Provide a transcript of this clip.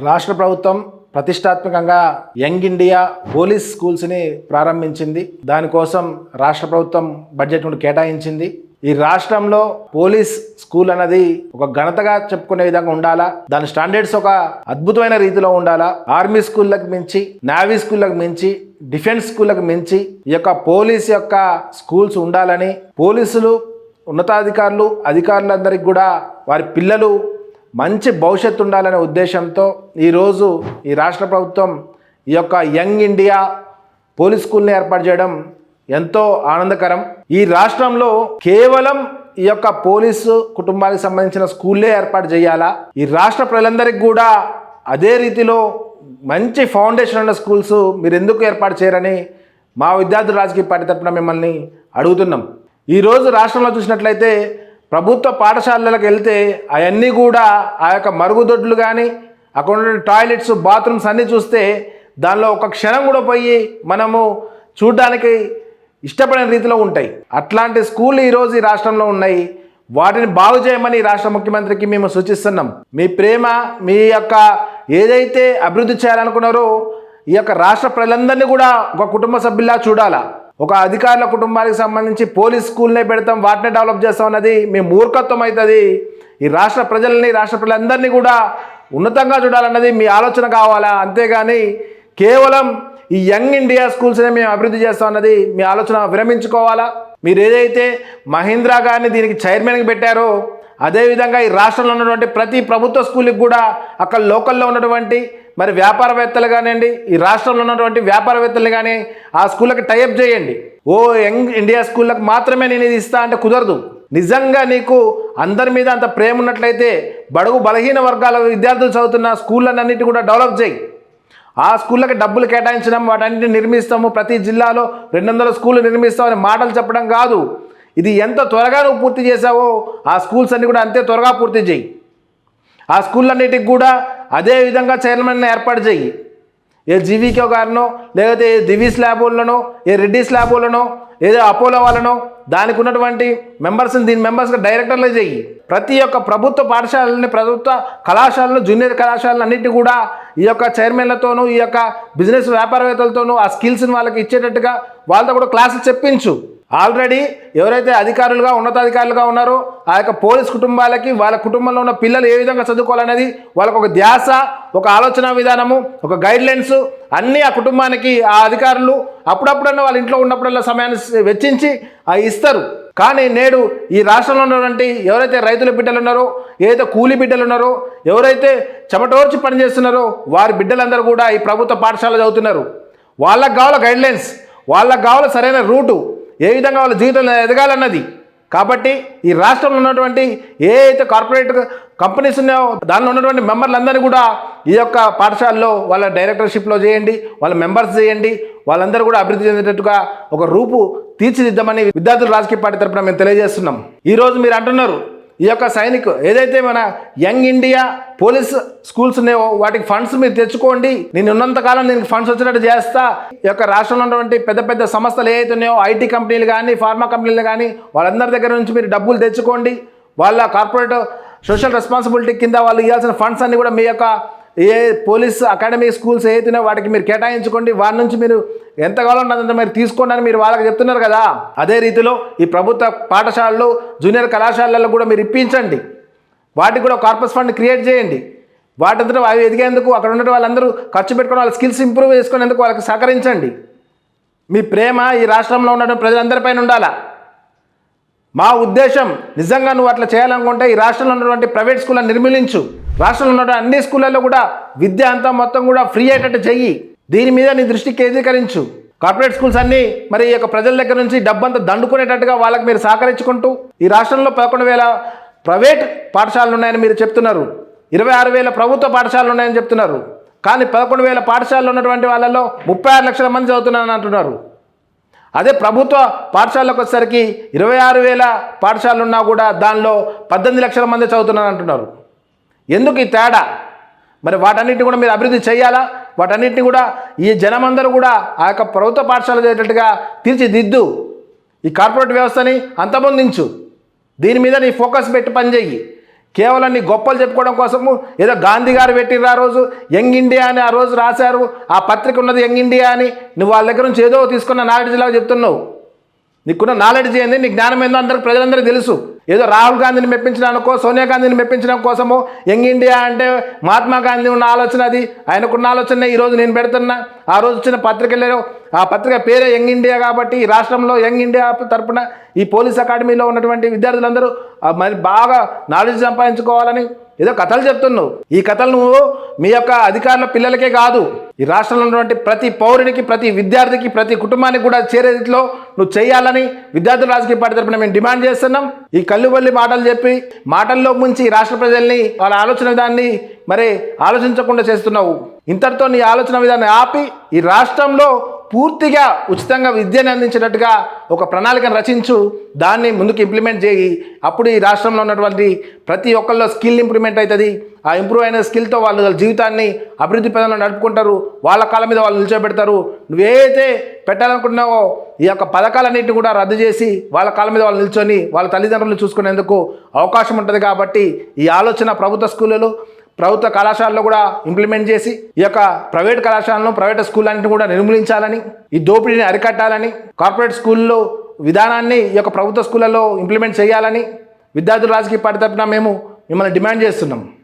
రాష్ట్ర ప్రభుత్వం ప్రతిష్టాత్మకంగా యంగ్ ఇండియా పోలీస్ స్కూల్స్ని ప్రారంభించింది. దానికోసం రాష్ట్ర ప్రభుత్వం బడ్జెట్ కేటాయించింది. ఈ రాష్ట్రంలో పోలీస్ స్కూల్ అన్నది ఒక ఘనతగా చెప్పుకునే విధంగా ఉండాలా? దాని స్టాండర్డ్స్ ఒక అద్భుతమైన రీతిలో ఉండాలా? ఆర్మీ స్కూళ్ళకు మించి నావీ స్కూళ్ళకు మించి డిఫెన్స్ స్కూళ్ళకు మించి ఈ యొక్క పోలీస్ యొక్క స్కూల్స్ ఉండాలని పోలీసులు ఉన్నతాధికారులు అధికారులందరికీ కూడా వారి పిల్లలు మంచి భవిష్యత్తు ఉండాలనే ఉద్దేశంతో ఈరోజు ఈ రాష్ట్ర ప్రభుత్వం ఈ యొక్క యంగ్ ఇండియా పోలీస్ స్కూల్ని ఏర్పాటు చేయడం ఎంతో ఆనందకరం. ఈ రాష్ట్రంలో కేవలం ఈ యొక్క పోలీసు కుటుంబానికి సంబంధించిన స్కూల్లే ఏర్పాటు చేయాలా? ఈ రాష్ట్ర ప్రజలందరికీ కూడా అదే రీతిలో మంచి ఫౌండేషన్ ఉన్న స్కూల్స్ మీరు ఎందుకు ఏర్పాటు చేయరని మా విద్యార్థుల రాజకీయ పార్టీ తరఫున మిమ్మల్ని అడుగుతున్నాం. ఈరోజు రాష్ట్రంలో చూసినట్లయితే ప్రభుత్వ పాఠశాలలకు వెళ్తే అవన్నీ కూడా ఆ యొక్క మరుగుదొడ్లు కానీ అక్కడ ఉన్న టాయిలెట్స్ బాత్రూమ్స్ అన్నీ చూస్తే దానిలో ఒక క్షణం కూడా పోయి మనము చూడడానికి ఇష్టపడిన రీతిలో ఉంటాయి. అట్లాంటి స్కూల్ ఈరోజు ఈ రాష్ట్రంలో ఉన్నాయి. వాటిని బాగు చేయమని రాష్ట్ర ముఖ్యమంత్రికి మేము సూచిస్తున్నాం. మీ ప్రేమ మీ యొక్క ఏదైతే అభివృద్ధి చేయాలనుకున్నారో ఈ యొక్క రాష్ట్ర ప్రజలందరినీ కూడా ఒక కుటుంబ సభ్యుల్లా చూడాలా? ఒక అధికారుల కుటుంబానికి సంబంధించి పోలీస్ స్కూల్నే పెడతాం వాటినే డెవలప్ చేస్తాం అన్నది మీ మూర్ఖత్వం అవుతుంది ఈ రాష్ట్ర ప్రజల్ని రాష్ట్ర ప్రజలందరినీ కూడా ఉన్నతంగా చూడాలన్నది మీ ఆలోచన కావాలా? అంతేగాని కేవలం ఈ యంగ్ ఇండియా స్కూల్స్నే మేము అభివృద్ధి చేస్తాం అన్నది మీ ఆలోచన విరమించుకోవాలా? మీరు ఏదైతే మహీంద్రా గారిని దీనికి చైర్మన్కి పెట్టారో అదేవిధంగా ఈ రాష్ట్రంలో ఉన్నటువంటి ప్రతి ప్రభుత్వ స్కూల్కి కూడా అక్కడ లోకల్లో ఉన్నటువంటి మరి వ్యాపారవేత్తలు కానివ్వండి ఈ రాష్ట్రంలో ఉన్నటువంటి వ్యాపారవేత్తలు కానీ ఆ స్కూళ్ళకి టైఅప్ చేయండి. ఓ యంగ్ ఇండియా స్కూళ్ళకి మాత్రమే నేను ఇది ఇస్తా అంటే కుదరదు. నిజంగా నీకు అందరి మీద అంత ప్రేమ ఉన్నట్లయితే బడుగు బలహీన వర్గాల విద్యార్థులు చదువుతున్న స్కూళ్ళన్నిటి కూడా డెవలప్ చేయి. ఆ స్కూళ్ళకి డబ్బులు కేటాయించడం వాటన్నిటిని నిర్మిస్తాము. ప్రతి జిల్లాలో రెండు వందల స్కూళ్ళు నిర్మిస్తామని మాటలు చెప్పడం కాదు. ఇది ఎంత త్వరగా నువ్వు పూర్తి చేసావో ఆ స్కూల్స్ అన్నీ కూడా అంతే త్వరగా పూర్తి చేయి. ఆ స్కూళ్ళన్నిటికి కూడా అదే విధంగా చైర్మన్ ఏర్పాటు చేయి ఏ జీవీకే గారినో లేకపోతే ఏ దివీస్ ల్యాబ్ ఏ రెడ్డిస్ ల్యాబ్ ఏదో అపోలో వాళ్ళనో దానికి ఉన్నటువంటి మెంబర్స్ని దీని మెంబర్స్గా డైరెక్టర్లే చేయి ప్రతి ఒక్క ప్రభుత్వ పాఠశాలని ప్రభుత్వ కళాశాలను జూనియర్ కళాశాలను అన్నిటి కూడా ఈ యొక్క చైర్మన్లతోనూ ఈ యొక్క బిజినెస్ వ్యాపారవేత్తలతోనూ ఆ స్కిల్స్ని వాళ్ళకి ఇచ్చేటట్టుగా వాళ్ళతో కూడా క్లాసులు చెప్పించు. ఆల్రెడీ ఎవరైతే అధికారులుగా ఉన్నతాధికారులుగా ఉన్నారో ఆ యొక్క పోలీస్ కుటుంబాలకి వాళ్ళ కుటుంబంలో ఉన్న పిల్లలు ఏ విధంగా చదువుకోవాలనేది వాళ్ళకు ఒక ధ్యాస ఒక ఆలోచన విధానము ఒక గైడ్ లైన్స్ అన్నీ ఆ కుటుంబానికి ఆ అధికారులు అప్పుడప్పుడన్నా వాళ్ళ ఇంట్లో ఉన్నప్పుడల్లా సమయాన్ని వెచ్చించి ఇస్తారు. కానీ నేడు ఈ రాష్ట్రంలో ఉన్నటువంటి ఎవరైతే రైతుల బిడ్డలు ఉన్నారో ఏదైతే కూలి బిడ్డలు ఉన్నారో ఎవరైతే చెమటోర్చి పనిచేస్తున్నారో వారి బిడ్డలందరూ కూడా ఈ ప్రభుత్వ పాఠశాల చదువుతున్నారు. వాళ్ళకు కావాల గైడ్లైన్స్ వాళ్ళకు కావాల సరైన రూటు ఏ విధంగా వాళ్ళ జీవితంలో ఎదగాలన్నది. కాబట్టి ఈ రాష్ట్రంలో ఉన్నటువంటి ఏ అయితే కార్పొరేట్ కంపెనీస్ ఉన్నాయో దానిలో ఉన్నటువంటి మెంబర్లందరినీ కూడా ఈ యొక్క పాఠశాలలో వాళ్ళ డైరెక్టర్షిప్లో చేయండి వాళ్ళ మెంబర్స్ చేయండి వాళ్ళందరూ కూడా అభివృద్ధి చెందేటట్టుగా ఒక రూపు తీర్చిదిద్దామని విద్యార్థుల రాజకీయ పార్టీ తరపున మేము తెలియజేస్తున్నాం. ఈరోజు మీరు అంటున్నారు ఈ యొక్క సైనిక్ ఏదైతే మన యంగ్ ఇండియా పోలీస్ స్కూల్స్ ఉన్నాయో వాటికి ఫండ్స్ మీరు తెచ్చుకోండి నేను ఉన్నంతకాలం నేను ఫండ్స్ వచ్చినట్టు చేస్తా. ఈ యొక్క రాష్ట్రంలో ఉన్నటువంటి పెద్ద పెద్ద సంస్థలు ఏవైతే ఉన్నాయో ఐటీ కంపెనీలు కానీ ఫార్మా కంపెనీలు కానీ వాళ్ళందరి దగ్గర నుంచి మీరు డబ్బులు తెచ్చుకోండి. వాళ్ళ కార్పొరేట్ సోషల్ రెస్పాన్సిబిలిటీ కింద వాళ్ళు ఇవ్వాల్సిన ఫండ్స్ అన్ని కూడా మీ యొక్క ఏ పోలీస్ అకాడమీ స్కూల్స్ ఏదైతే వాటికి మీరు కేటాయించుకోండి వారి నుంచి మీరు ఎంత కావాలంటే అంత మీరు తీసుకోండి అని మీరు వాళ్ళకి చెప్తున్నారు కదా. అదే రీతిలో ఈ ప్రభుత్వ పాఠశాలలు జూనియర్ కళాశాలల్లో కూడా మీరు ఇప్పించండి. వాటికి కూడా కార్పస్ ఫండ్ క్రియేట్ చేయండి. వాటింతటా అవి ఎదిగేందుకు అక్కడ ఉన్న వాళ్ళందరూ ఖర్చు పెట్టుకుని వాళ్ళ స్కిల్స్ ఇంప్రూవ్ చేసుకునేందుకు వాళ్ళకి సహకరించండి. మీ ప్రేమ ఈ రాష్ట్రంలో ఉన్న ప్రజలందరిపైన ఉండాలా? మా ఉద్దేశం నిజంగా నువ్వు అట్లా చేయాలనుకుంటే ఈ రాష్ట్రంలో ఉన్నటువంటి ప్రైవేట్ స్కూళ్ళని నిర్మూలించు. రాష్ట్రంలో ఉన్నటువంటి అన్ని స్కూళ్ళల్లో కూడా విద్య అంతా మొత్తం కూడా ఫ్రీ అయ్యేటట్టు చెయ్యి. దీని మీద నీ దృష్టి కేంద్రీకరించు. కార్పొరేట్ స్కూల్స్ అన్నీ మరి ఈ యొక్క ప్రజల దగ్గర నుంచి డబ్బంతా దండుకునేటట్టుగా వాళ్ళకి మీరు సహకరించుకుంటూ ఈ రాష్ట్రంలో పదకొండు వేల ప్రైవేట్ పాఠశాలలు ఉన్నాయని మీరు చెప్తున్నారు. ఇరవై ఆరు వేల ప్రభుత్వ పాఠశాలలు ఉన్నాయని చెప్తున్నారు. కానీ పదకొండు వేల పాఠశాలలు ఉన్నటువంటి వాళ్ళలో ముప్పై ఆరు లక్షల మంది చదువుతున్నారని అంటున్నారు. అదే ప్రభుత్వ పాఠశాలకు వచ్చేసరికి ఇరవై ఆరు వేల పాఠశాలలు ఉన్నా కూడా దానిలో పద్దెనిమిది లక్షల మంది చదువుతున్నారు అంటున్నారు. ఎందుకు ఈ తేడా? మరి వాటన్నిటిని కూడా మీరు అభివృద్ధి చేయాలా? వాటన్నిటిని కూడా ఈ జనమందరూ కూడా ఆ యొక్క ప్రభుత్వ పాఠశాల చేసేటట్టుగా తీర్చిదిద్దు. ఈ కార్పొరేట్ వ్యవస్థని అంతమొందించు. దీని మీద నీ ఫోకస్ పెట్టి పనిచేయి. కేవలం నీ గొప్పలు చెప్పుకోవడం కోసము ఏదో గాంధీ గారు పెట్టిర్రు ఆ రోజు. యంగ్ ఇండియా అని ఆ రోజు రాశారు. ఆ పత్రిక ఉన్నది యంగ్ ఇండియా అని. నువ్వు వాళ్ళ దగ్గర నుంచి ఏదో తీసుకున్న నాలెడ్జ్ లాగా చెప్తున్నావు. నీకున్న నాలెడ్జ్ ఏంది? నీ జ్ఞానం ఏందో అందరికి ప్రజలందరికీ తెలుసు. ఏదో రాహుల్ గాంధీని మెప్పించడానికో సోనియా గాంధీని మెప్పించడం కోసమో యంగ్ ఇండియా అంటే మహాత్మా గాంధీ ఉన్న ఆలోచన అది. ఆయనకున్న ఆలోచన ఈరోజు నేను పెడుతున్నా. ఆ రోజు వచ్చిన పత్రికలో ఆ పత్రిక పేరే యంగ్ ఇండియా కాబట్టి ఈ రాష్ట్రంలో యంగ్ ఇండియా తరపున ఈ పోలీస్ అకాడమీలో ఉన్నటువంటి విద్యార్థులందరూ మరి బాగా నాలెడ్జ్ సంపాదించుకోవాలని ఏదో కథలు చెప్తున్నావు. ఈ కథలు నువ్వు మీ యొక్క అధికారుల పిల్లలకే కాదు ఈ రాష్ట్రంలో ఉన్నటువంటి ప్రతి పౌరునికి ప్రతి విద్యార్థికి ప్రతి కుటుంబానికి కూడా చేరే రీతిలో నువ్వు చేయాలని విద్యార్థుల రాజకీయ పార్టీ తరఫున మేము డిమాండ్ చేస్తున్నాం. ఈ కల్లుబల్లి మాటలు చెప్పి మాటల్లో ముంచి రాష్ట్ర ప్రజల్ని వాళ్ళ ఆలోచన విధాన్ని మరి ఆలోచించకుండా చేస్తున్నావు. ఇంతటితో నీ ఆలోచన విధాన్ని ఆపి ఈ రాష్ట్రంలో పూర్తిగా ఉచితంగా విద్యను అందించేటట్టుగా ఒక ప్రణాళికను రచించు దాన్ని ముందుకు ఇంప్లిమెంట్ చేయి. అప్పుడు ఈ రాష్ట్రంలో ఉన్నటువంటి ప్రతి ఒక్కళ్ళలో స్కిల్ ఇంప్రూవ్మెంట్ అవుతుంది. ఆ ఇంప్రూవ్ అయిన స్కిల్తో వాళ్ళు వాళ్ళ జీవితాన్ని అభివృద్ధి పదంలో నడుపుకుంటారు. వాళ్ళ కాళ్ళ మీద వాళ్ళు నిల్చోబెడతారు. నువ్వేదైతే పెట్టాలనుకుంటున్నావో ఈ యొక్క పథకాలన్నింటినీ కూడా రద్దు చేసి వాళ్ళ కాళ్ళ మీద వాళ్ళు నిల్చొని వాళ్ళ తల్లిదండ్రులను చూసుకునేందుకు అవకాశం ఉంటుంది కాబట్టి ఈ ఆలోచన ప్రభుత్వ స్కూళ్ళలో ప్రభుత్వ కళాశాలలో కూడా ఇంప్లిమెంట్ చేసి ఈ యొక్క ప్రైవేట్ కళాశాలను ప్రైవేట్ స్కూల్ అన్నింటిని కూడా నిర్మూలించాలని ఈ దోపిడీని అరికట్టాలని కార్పొరేట్ స్కూల్లో విధానాన్ని ఈ యొక్క ప్రభుత్వ స్కూళ్ళలో ఇంప్లిమెంట్ చేయాలని విద్యార్థుల రాజకీయ పార్టీ తరఫున మేము మిమ్మల్ని డిమాండ్ చేస్తున్నాం.